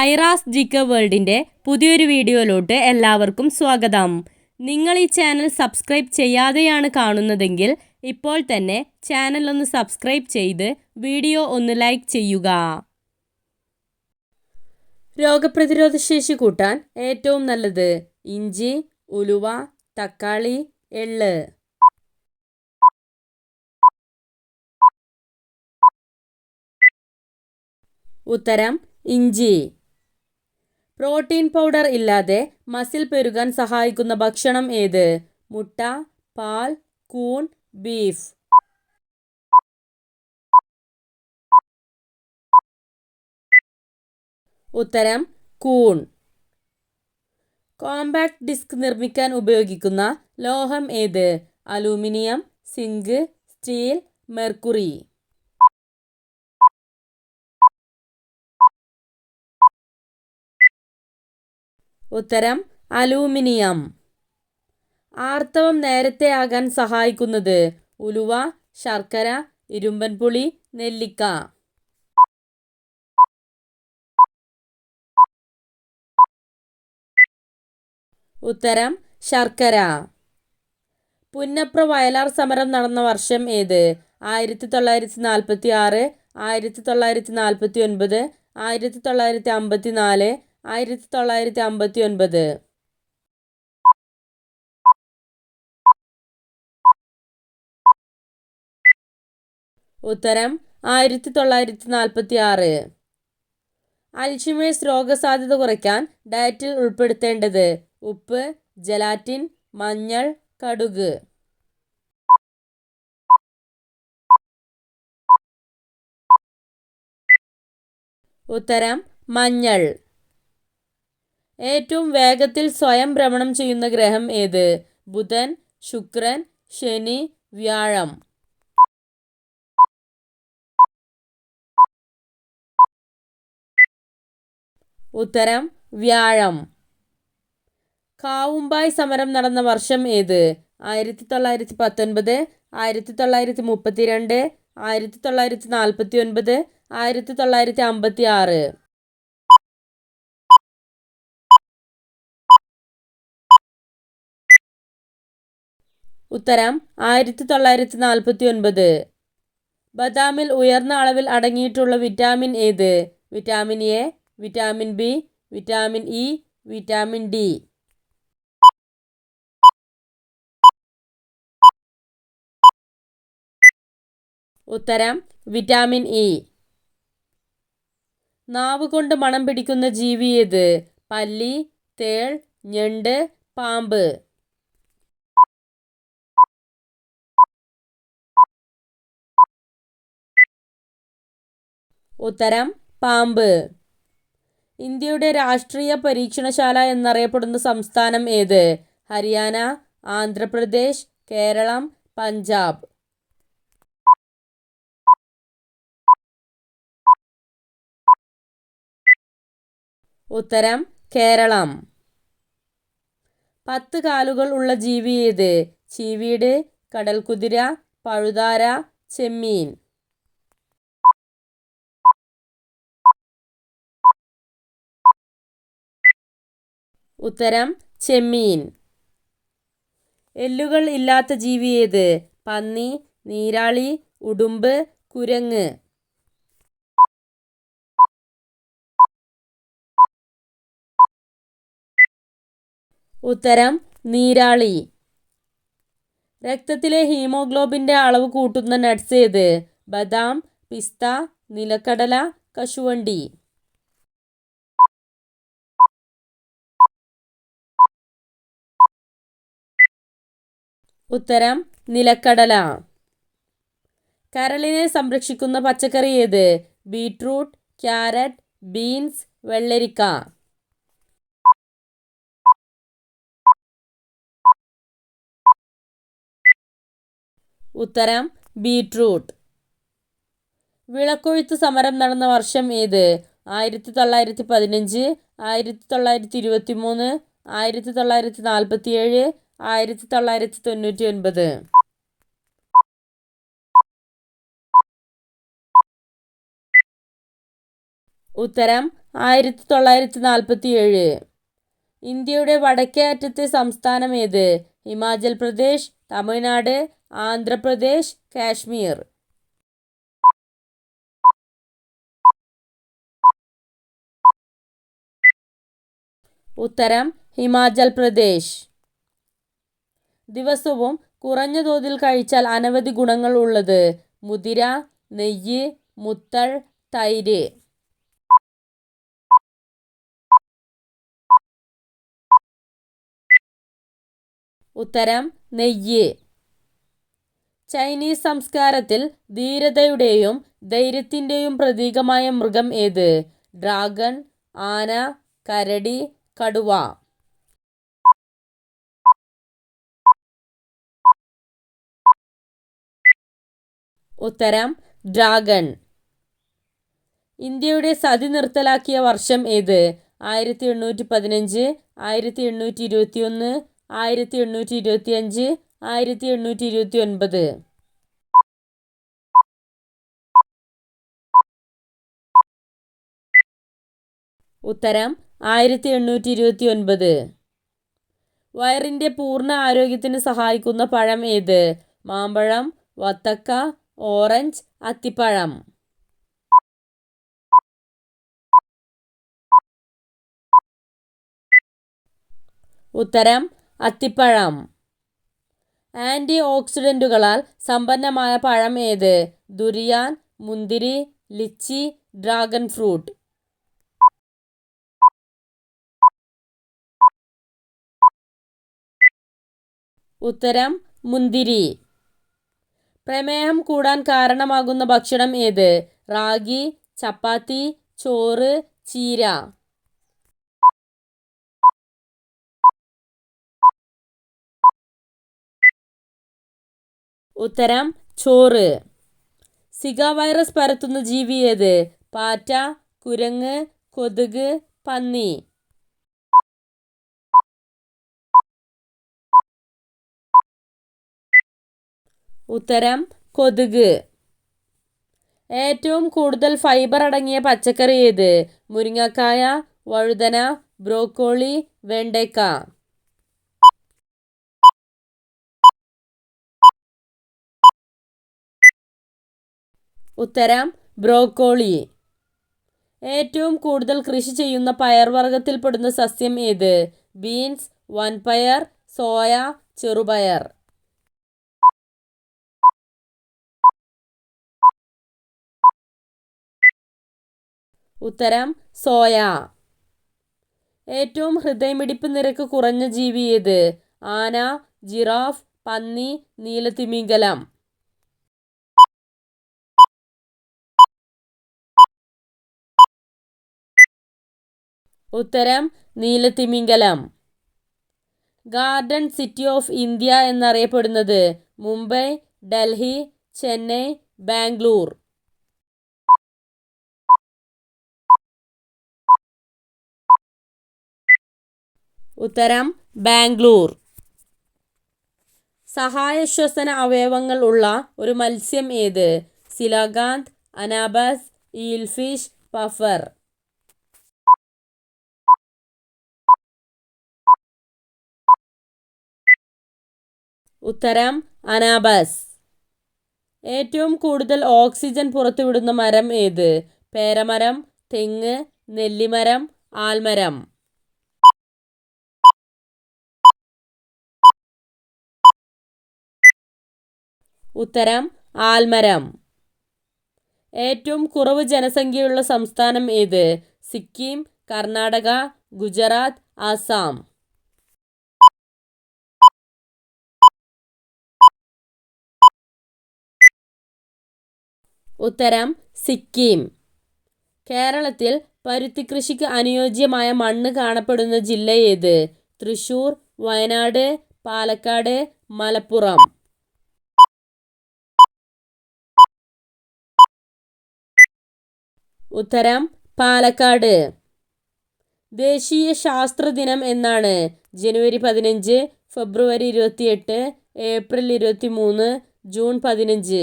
ഐറാസ് ജിക്ക വേൾഡിന്റെ പുതിയൊരു വീഡിയോയിലോട്ട് എല്ലാവർക്കും സ്വാഗതം. നിങ്ങൾ ഈ ചാനൽ സബ്സ്ക്രൈബ് ചെയ്യാതെയാണ് കാണുന്നതെങ്കിൽ ഇപ്പോൾ തന്നെ ചാനൽ ഒന്ന് സബ്സ്ക്രൈബ് ചെയ്ത് വീഡിയോ ഒന്ന് ലൈക്ക് ചെയ്യുക. രോഗപ്രതിരോധ ശേഷി കൂട്ടാൻ ഏറ്റവും നല്ലത് ഇഞ്ചി ഉലുവ തക്കാളി എള്ള്. ഉത്തരം ഇഞ്ചി. പ്രോട്ടീൻ പൗഡർ ഇല്ലാതെ മസിൽ പെരുകാൻ സഹായിക്കുന്ന ഭക്ഷണം ഏത്? മുട്ട പാൽ കൂൺ ബീഫ്. ഉത്തരം കൂൺ. കോമ്പാക്ട് ഡിസ്ക് നിർമ്മിക്കാൻ ഉപയോഗിക്കുന്ന ലോഹം ഏത്? Aluminium zinc steel mercury. ഉത്തരം അലൂമിനിയം. ആർത്തവം നേരത്തെ ആകാൻ സഹായിക്കുന്നത് ഉലുവ ശർക്കര ഇരുമ്പൻ പുളി നെല്ലിക്ക. ഉത്തരം ശർക്കര. പുന്നപ്ര വയലാർ സമരം നടന്ന വർഷം ഏത്? ആയിരത്തി തൊള്ളായിരത്തി നാൽപ്പത്തി ആറ് ആയിരത്തി തൊള്ളായിരത്തി നാൽപ്പത്തി ഒൻപത് ആയിരത്തി തൊള്ളായിരത്തി അമ്പത്തി നാല് ആയിരത്തി തൊള്ളായിരത്തി അമ്പത്തി ഒൻപത് ഉത്തരം ആയിരത്തി തൊള്ളായിരത്തി നാൽപ്പത്തി ആറ് അൽഷിമേഴ്സ് രോഗസാധ്യത കുറയ്ക്കാൻ ഡയറ്റിൽ ഉൾപ്പെടുത്തേണ്ടത് ഉപ്പ് ജലാറ്റിൻ മഞ്ഞൾ കടുക്. ഉത്തരം മഞ്ഞൾ. ഏറ്റവും വേഗത്തിൽ സ്വയം ഭ്രമണം ചെയ്യുന്ന ഗ്രഹം ഏത്? ബുധൻ ശുക്രൻ ശനി വ്യാഴം. ഉത്തരം വ്യാഴം. കാവുമ്പായ് സമരം നടന്ന വർഷം ഏത്? ആയിരത്തി തൊള്ളായിരത്തി പത്തൊൻപത് ആയിരത്തി തൊള്ളായിരത്തി മുപ്പത്തിരണ്ട് ആയിരത്തി തൊള്ളായിരത്തി നാൽപ്പത്തി ഒൻപത് ആയിരത്തി തൊള്ളായിരത്തി അമ്പത്തി ആറ് ഉത്തരം ആയിരത്തി തൊള്ളായിരത്തി നാൽപ്പത്തി ഒൻപത് ബദാമിൽ ഉയർന്ന അളവിൽ അടങ്ങിയിട്ടുള്ള വിറ്റാമിൻ ഏത്? Vitamin A vitamin B vitamin E vitamin D. ഉത്തരം വിറ്റാമിൻ ഇ. നാവ് കൊണ്ട് മണം പിടിക്കുന്ന ജീവി ഏത്? പല്ലി തേൾ ഞണ്ട് പാമ്പ്. ഉത്തരം പാമ്പ്. ഇന്ത്യയുടെ രാഷ്ട്രീയ പരീക്ഷണശാല എന്നറിയപ്പെടുന്ന സംസ്ഥാനം ഏത്? ഹരിയാന ആന്ധ്രാപ്രദേശ് കേരളം പഞ്ചാബ്. ഉത്തരം കേരളം. പത്ത് കാലുകൾ ഉള്ള ജീവി ഏത്? ചീവീട് കടൽക്കുതിര പഴുതാര ചെമ്മീൻ. ഉത്തരം ചെമ്മീൻ. എല്ലുകൾ ഇല്ലാത്ത ജീവി ഏത്? പന്നി നീരാളി ഉടുമ്പ് കുരങ്ങ്. ഉത്തരം നീരാളി. രക്തത്തിലെ ഹീമോഗ്ലോബിന്റെ അളവ് കൂട്ടുന്ന നട്ട്സ് ഏത്? ബദാം പിസ്ത നിലക്കടല കശുവണ്ടി. ഉത്തരം നിലക്കടല. കരളിനെ സംരക്ഷിക്കുന്ന പച്ചക്കറി ഏത്? ബീട്രൂട്ട് ക്യാരറ്റ് ബീൻസ് വെള്ളരിക്ക. ഉത്തരം ബീട്രൂട്ട്. വിളക്കൊഴുത്ത് സമരം നടന്ന വർഷം ഏത്? ആയിരത്തി തൊള്ളായിരത്തി പതിനഞ്ച് ആയിരത്തി തൊള്ളായിരത്തി ഇരുപത്തി മൂന്ന് ആയിരത്തി തൊള്ളായിരത്തി നാൽപ്പത്തി ഏഴ് ആയിരത്തി തൊള്ളായിരത്തി തൊണ്ണൂറ്റി ഒൻപത് ഉത്തരം ആയിരത്തി തൊള്ളായിരത്തി നാൽപ്പത്തി ഏഴ് ഇന്ത്യയുടെ വടക്കേ അറ്റത്തെ സംസ്ഥാനം ഏത്? ഹിമാചൽ പ്രദേശ് തമിഴ്നാട് ആന്ധ്രാപ്രദേശ് കാശ്മീർ. ഉത്തരം ഹിമാചൽ പ്രദേശ്. ദിവസവും കുറഞ്ഞ തോതിൽ കഴിച്ചാൽ അനവധി ഗുണങ്ങൾ ഉള്ളത്. മുതിര നെയ്യ് മുത്തൾ തൈര്. ഉത്തരം നെയ്യ്. ചൈനീസ് സംസ്കാരത്തിൽ ധീരതയുടെയും ധൈര്യത്തിന്റെയും പ്രതീകമായ മൃഗം ഏത്? ഡ്രാഗൺ ആന കരടി കടുവ. ഉത്തരം ഡ്രാഗൺ. ഇന്ത്യയുടെ സതി നിർത്തലാക്കിയ വർഷം ഏത്? ആയിരത്തി എണ്ണൂറ്റി പതിനഞ്ച് ആയിരത്തി എണ്ണൂറ്റി ഇരുപത്തി ഒന്ന് ആയിരത്തി എണ്ണൂറ്റി ഇരുപത്തി അഞ്ച് ആയിരത്തി എണ്ണൂറ്റി ഇരുപത്തി ഒൻപത് ഉത്തരം ആയിരത്തി എണ്ണൂറ്റി ഇരുപത്തി ഒൻപത് വയറിന്റെ പൂർണ ആരോഗ്യത്തിന് സഹായിക്കുന്ന പഴം ഏത്? മാമ്പഴം വത്തക്ക ഓറഞ്ച് അത്തിപ്പഴം. ഉത്തരം അത്തിപ്പഴം. ആന്റി ഓക്സിഡന്റുകളാൽ സമ്പന്നമായ പഴം ഏത്? ദുരിയാൻ മുന്തിരി ലിച്ചി ഡ്രാഗൺ ഫ്രൂട്ട്. ഉത്തരം മുന്തിരി. പ്രമേഹം കൂടാൻ കാരണമാകുന്ന ഭക്ഷണം ഏത്? റാഗി ചപ്പാത്തി ചോറ് ചീര. ഉത്തരം ചോറ്. സിഗ വൈറസ് പരത്തുന്ന ജീവി ഏത്? പാറ്റ കുരങ്ങ് കൊതുക് പന്നി. ഉത്തരം കൊതുക്. ഏറ്റവും കൂടുതൽ ഫൈബർ അടങ്ങിയ പച്ചക്കറി ഏത്? മുരിങ്ങക്കായ വഴുതന ബ്രോക്കോളി വെണ്ടയ്ക്ക. ഉത്തരം ബ്രോക്കോളി. ഏറ്റവും കൂടുതൽ കൃഷി ചെയ്യുന്ന പയർവർഗത്തിൽപ്പെടുന്ന സസ്യം ഏത്? ബീൻസ് വൻപയർ സോയ ചെറുപയർ. ഉത്തരം സോയ. ഏറ്റവും ഹൃദയമിടിപ്പ് നിരക്ക് കുറഞ്ഞ ജീവി ഏത്? ആന ജിറാഫ് പന്നി നീലത്തിമിംഗലം. ഉത്തരം നീലത്തിമിംഗലം. ഗാർഡൻ സിറ്റി ഓഫ് ഇന്ത്യ എന്നറിയപ്പെടുന്നത് മുംബൈ ഡൽഹി ചെന്നൈ ബാംഗ്ലൂർ. ഉത്തരം ബാംഗ്ലൂർ. സഹായശ്വസന അവയവങ്ങൾ ഉള്ള ഒരു മത്സ്യം ഏത്? Coelacanth anabas eel fish puffer. ഉത്തരം അനാബാസ്. ഏറ്റവും കൂടുതൽ ഓക്സിജൻ പുറത്തുവിടുന്ന മരം ഏത്? പേരമരം തെങ്ങ് നെല്ലിമരം ആൽമരം. ഉത്തരം ആൽമരം. ഏറ്റവും കുറവ് ജനസംഖ്യയുള്ള സംസ്ഥാനം ഏത്? സിക്കിം കർണാടക ഗുജറാത്ത് ആസാം. ഉത്തരം സിക്കിം. കേരളത്തിൽ പരുത്തി കൃഷിക്ക് അനുയോജ്യമായ മണ്ണ് കാണപ്പെടുന്ന ജില്ല ഏത്? തൃശൂർ വയനാട് പാലക്കാട് മലപ്പുറം. ഉത്തരം പാലക്കാട്. ദേശീയ ശാസ്ത്ര ദിനം എന്നാണ് ജനുവരി പതിനഞ്ച് ഫെബ്രുവരി ഇരുപത്തിയെട്ട് ഏപ്രിൽ ഇരുപത്തി മൂന്ന് ജൂൺ പതിനഞ്ച്.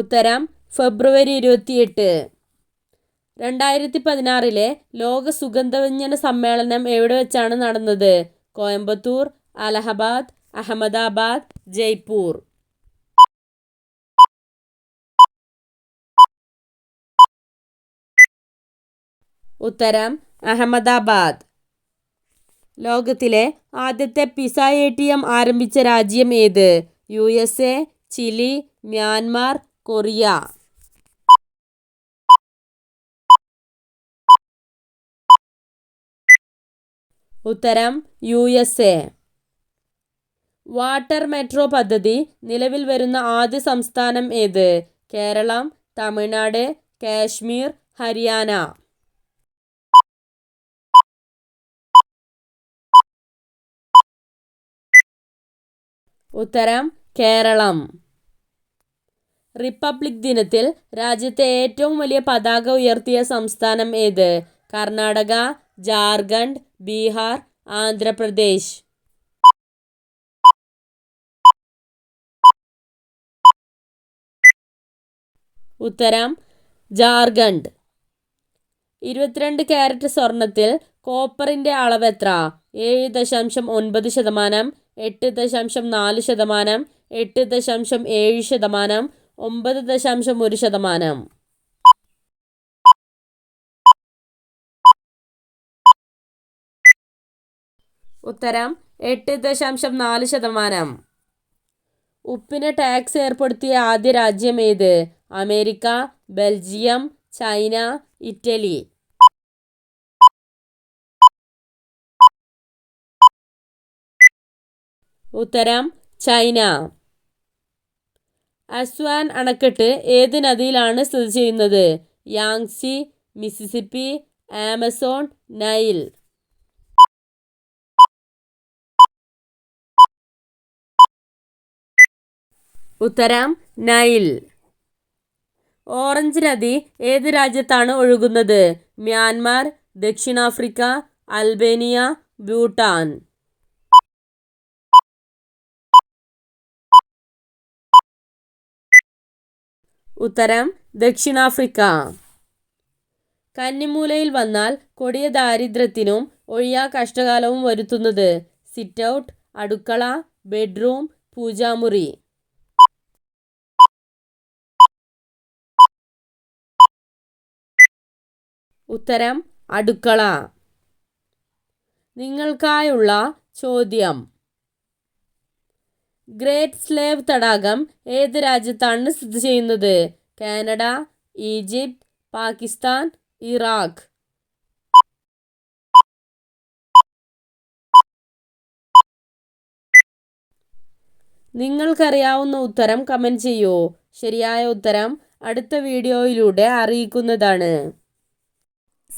ഉത്തരം ഫെബ്രുവരി ഇരുപത്തിയെട്ട്. രണ്ടായിരത്തി പതിനാറിലെ ലോക സുഗന്ധവ്യഞ്ജന സമ്മേളനം എവിടെ വെച്ചാണ് നടന്നത്? കോയമ്പത്തൂർ അലഹബാദ് അഹമ്മദാബാദ് ജയ്പൂർ. ഉത്തരം അഹമ്മദാബാദ്. ലോകത്തിലെ ആദ്യത്തെ പിസ എ ടി എം ആരംഭിച്ച രാജ്യം ഏത്? U S A Chile Myanmar Korea. ഉത്തരം U S A. Water metro പദ്ധതി നിലവിൽ വരുന്ന ആദ്യ സംസ്ഥാനം ഏത്? കേരളം തമിഴ്നാട് കാശ്മീർ ഹരിയാന. ഉത്തരം കേരളം. റിപ്പബ്ലിക് ദിനത്തിൽ രാജ്യത്തെ ഏറ്റവും വലിയ പതാക ഉയർത്തിയ സംസ്ഥാനം ഏത്? കർണാടക ജാർഖണ്ഡ് ബീഹാർ ആന്ധ്രാപ്രദേശ്. ഉത്തരം ജാർഖണ്ഡ്. ഇരുപത്തിരണ്ട് ക്യാരറ്റ് സ്വർണത്തിൽ കോപ്പറിന്റെ അളവ് എത്ര? ഏഴ് ദശാംശം ഒൻപത് ശതമാനം എട്ട് ദശാംശം നാല് ശതമാനം എട്ട് ദശാംശം ഏഴ് ശതമാനം ഒമ്പത് ദശാംശം ഒരു ശതമാനം. ഉത്തരം എട്ട് ദശാംശം നാല് ശതമാനം. ഉപ്പിന് ടാക്സ് ഏർപ്പെടുത്തിയ ആദ്യ രാജ്യം ഏത്? America Belgium China Italy. ഉത്തരം ചൈന. അസ്വാൻ അണക്കെട്ട് ഏത് നദിയിലാണ് സ്ഥിതി ചെയ്യുന്നത്? Yangtze Mississippi Amazon Nile. ഉത്തരം നൈൽ. ഓറഞ്ച് നദി ഏത് രാജ്യത്താണ് ഒഴുകുന്നത്? മ്യാൻമാർ ദക്ഷിണാഫ്രിക്ക അൽബേനിയ ഭൂട്ടാൻ. ഉത്തരം ദക്ഷിണാഫ്രിക്ക. കന്നിമൂലയിൽ വന്നാൽ കൊടിയ ദാരിദ്ര്യത്തിനും ഒഴിയാ കഷ്ടകാലവും വരുത്തുന്നത്. സിറ്റ് ഔട്ട് അടുക്കള ബെഡ്റൂം പൂജാമുറി. ഉത്തരം അടുക്കള. നിങ്ങൾക്കായുള്ള ചോദ്യം. ഗ്രേറ്റ് സ്ലേവ് തടാകം ഏത് രാജ്യത്താണ് സ്ഥിതി ചെയ്യുന്നത്? Canada Egypt Pakistan Iraq. നിങ്ങൾക്കറിയാവുന്ന ഉത്തരം കമന്റ് ചെയ്യൂ. ശരിയായ ഉത്തരം അടുത്ത വീഡിയോയിലൂടെ അറിയിക്കുന്നതാണ്.